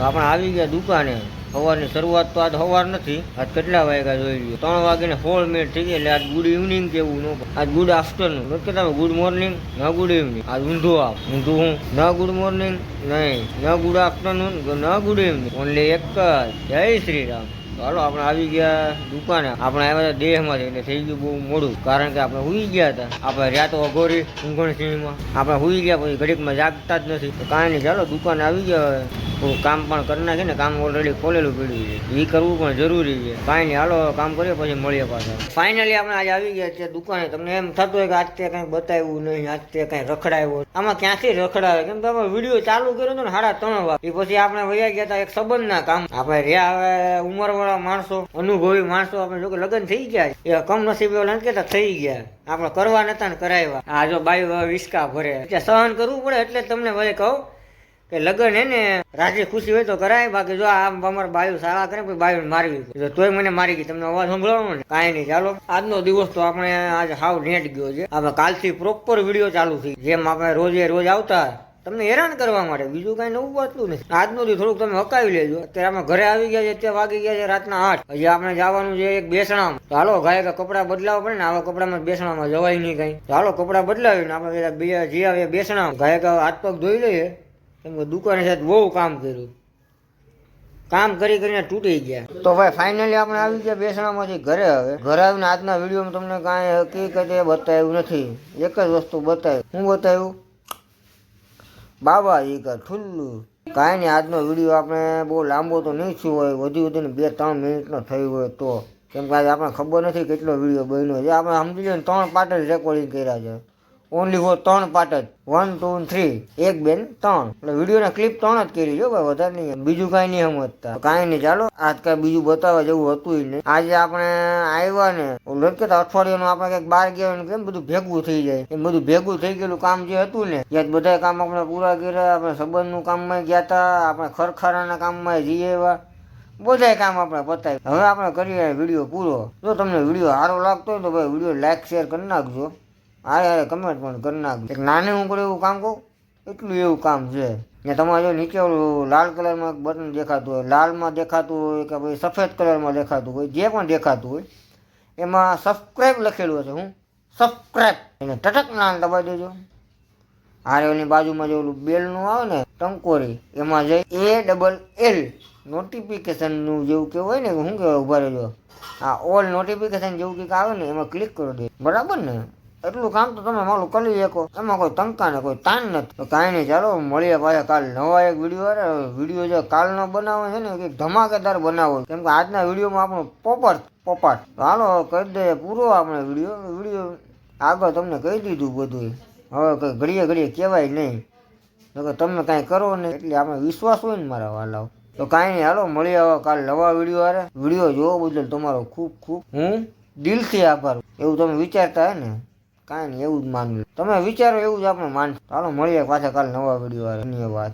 આપણે આવી ગયા દુકાને. સવારની શરૂઆત તો આજ સવાર નથી, આજ કેટલા વાગ્યા જોઈ લ્યો. ત્રણ વાગીને સોળ મિનિટ થઈ ગઈ એટલે આજ ગુડ ઇવનિંગ કેવું ન આજ ગુડ આફ્ટરનૂન નથી તમે ગુડ મોર્નિંગ ન ગુડ ઇવનિંગ આજ ઊંધો આપ ઊંધું હું? ન ગુડ મોર્નિંગ નહીં. ન ગુડ આફ્ટરનૂન ન ગુડ ઇવનિંગ ઓનલી એક જ. જય શ્રી રામ. હાલો, આપણે આવી ગયા દુકાને. આપણે આવ્યા હતા દેહમાંથી એટલે થઈ ગયું બહુ મોડું. કારણ કે આપણે હુઈ ગયા હતા. આપણે તો અઘોરી ઊંઘણ સિંહમાં આપણે હુઈ ગયા પછી ઘડીકમાં જાગતા જ નથી. તો કાંઈ નહીં, ચાલો, દુકાને આવી ગયા હવે. થોડું કામ પણ કરી નાખીએ ને, કામ ઓલરેડી ખોલેલું પડ્યું છે. એ કરવું પણ જરૂરી છે. કાંઈ નહીં, હાલો, કામ કરીએ પછી મળીએ પાછા. ફાઇનલી આપણે આજે આવી ગયા છે દુકાને. તમને એમ થતું હોય કે આજ તે કંઈ બતાવ્યું નહીં, આજ તે કંઈ રખડાવ્યો. આમાં ક્યાંથી રખડાવે? કેમ કે આપણે વીડિયો ચાલુ કર્યો હતો ને સાડા ત્રણ વાગ. એ પછી આપણે વયા ગયા હતા એક સંબંધના કામ. આપણે રહ્યા હવે ઉંમરવાળા માણસો, અનુભવી માણસો આપણે લગ્ન થઈ ગયા એ કમનસીબે ઓલા નથી થઈ ગયા. આપણે કરવા નતા ને કરાવ્યા. આ જો બાઈ વિસ્કા ભરે. સહન કરવું પડે એટલે તમને ભાઈ કહું કે લગ્ન હે ને, રાજી ખુશી હોય તો કરાય, બાકી જો આમ અમારે બાયુ સારા કરે પછી બાયુ મારવી તોય મને મારી ગઈ, તમને અવાજ સંભળાવો ને? કાંઈ નહીં, ચાલો. આજનો દિવસ તો આપણે આજ હાવ નેટ ગયો છે. આપણે કાલથી પ્રોપર વીડિયો ચાલુ થઈ. જેમ આપણે રોજે રોજ આવતા તમને હેરાન કરવા માટે. બીજું કાંઈ નવું વાતલું નથી. આજનો દી થોડુંક તમે હકાવી લેજો. અત્યારે અમે ઘરે આવી ગયા છે, અત્યારે વાગી ગયા છે રાતના આઠ. હજી આપણે જવાનું છે એક બેસણામ. તો હાલો, ગાય કે કપડાં બદલાવવા પડે ને, આવા કપડામાં બેસણામાં જવાય નહીં કાંઈ. તો હાલો, કપડાં બદલાવીને આપણે પેલા બે, જે આવે બેસણામ. ગાય કે હાથ પગ ધોઈ લઈએ. કેમ કે દુકાને સાથે બહુ કામ કર્યું. કામ કરી કરીને તૂટી ગયા. તો ભાઈ ફાઇનલી આપણે આવી ગયા બેસણામાંથી ઘરે હવે. ઘરે આવીને આજના વિડીયોમાં તમને કાંઈ હકીકતે બતાવ્યું નથી. એક જ વસ્તુ બતાવ્યું શું બતાવ્યું? બાબાજી એક ઠુલ્લુ. કાંઈ નહીં, આજનો વીડિયો આપણે બહુ લાંબો તો નહીં થયો હોય, વધુ વધુને બે ત્રણ મિનિટનો થયો હોય તો. કેમ કે આજે આપણે ખબર નથી કેટલો વીડિયો બન્યો છે. આપણે સમજી લઈએ ત્રણ પાર્ટ રેકોર્ડિંગ કર્યા છે. ઓનલી વો ત્રણ પાર્ટ જ. વન ટુ થ્રી એક, બેન, ત્રણ. એટલે વિડીયોના ક્લિપ ત્રણ જ કરી જો ભાઈ વધારે નહીં. બીજું કાંઈ નહીં સમજતા. કાંઈ નહીં, ચાલો. આજ કાંઈ બીજું બતાવવા જેવું હતું નહીં. આજે આપણે આવ્યા ને નથી અઠવાડિયાનું આપણે કંઈક બહાર ગયા કેમ બધું ભેગું થઈ જાય. એમ બધું ભેગું થઈ ગયેલું કામ જે હતું ને યાદ બધા કામ આપણે પૂરા કર્યા, આપણે સંબંધનું કામમાં ગયા હતા આપણે ખરખારાના કામમાં જઈએ એવા. બધાય કામ આપણે પતાવી હવે આપણે કરીએ વીડિયો પૂરો. જો તમને વીડિયો સારો લાગતો હોય તો ભાઈ વીડિયો લાઈક શેર કરી નાખજો. હારે હારે કમેન્ટ પણ કરી નાખ. એક નાને હું એવું કામ કહું એટલું એવું કામ છે. ને તમારે જો નીચે લાલ કલરમાં બટન દેખાતું હોય, લાલમાં દેખાતું હોય કે ભાઈ સફેદ કલરમાં દેખાતું હોય, જે પણ દેખાતું હોય, એમાં સબસ્ક્રાઈબ લખેલું હશે, હું. સબસ્ક્રાઈબ એને ટટક નાન દબાવી દેજો. હારે એની બાજુમાં જે ઓલું બેલનું આવે ને, ટંકોરી, એમાં જઈ એ ડબલ એલ નોટિફિકેશનનું જેવું કહેવાય ને શું કહેવાય, ઊભા રહેજો. આ ઓલ નોટિફિકેશન જેવું કંઈક આવે ને, એમાં ક્લિક કરી દે. બરાબર ને? એટલું કામ તો તમે મારું કરી શકો. એમાં કોઈ તંકા ને કોઈ તાન નથી. તો કાંઈ નહીં, ચાલો મળીએ પાછા કાલ નવા એક વીડિયો અરે વીડિયો જે કાલનો બનાવે છે ને કંઈક ધમાકેદાર બનાવો કેમ કે આજના વિડીયોમાં આપણું પોપટ પોપટ. તો હાલો કરી દઈએ, પૂરો આપણે વીડિયો વીડિયો આગળ તમને કહી દીધું બધું હવે કંઈ ઘડીએ ઘડીએ કહેવાય નહીં. નકર તમે કાંઈ કરો નહીં. એટલે આપણે વિશ્વાસ હોય ને મારા વાલાઓ. તો કાંઈ નહીં, હાલો મળી આવો કાલ નવા વીડિયો આવે વીડિયો જોવો બદલ તમારો ખૂબ ખૂબ હું દિલથી આભાર. એવું તમે વિચારતા હે ને. કાંઈ નહીં, એવું જ માનવું તમે વિચારો, એવું જ આપણે માન ચાલો, મળીએ પાછા કાલ નવા વીડિયો ધન્યવાદ.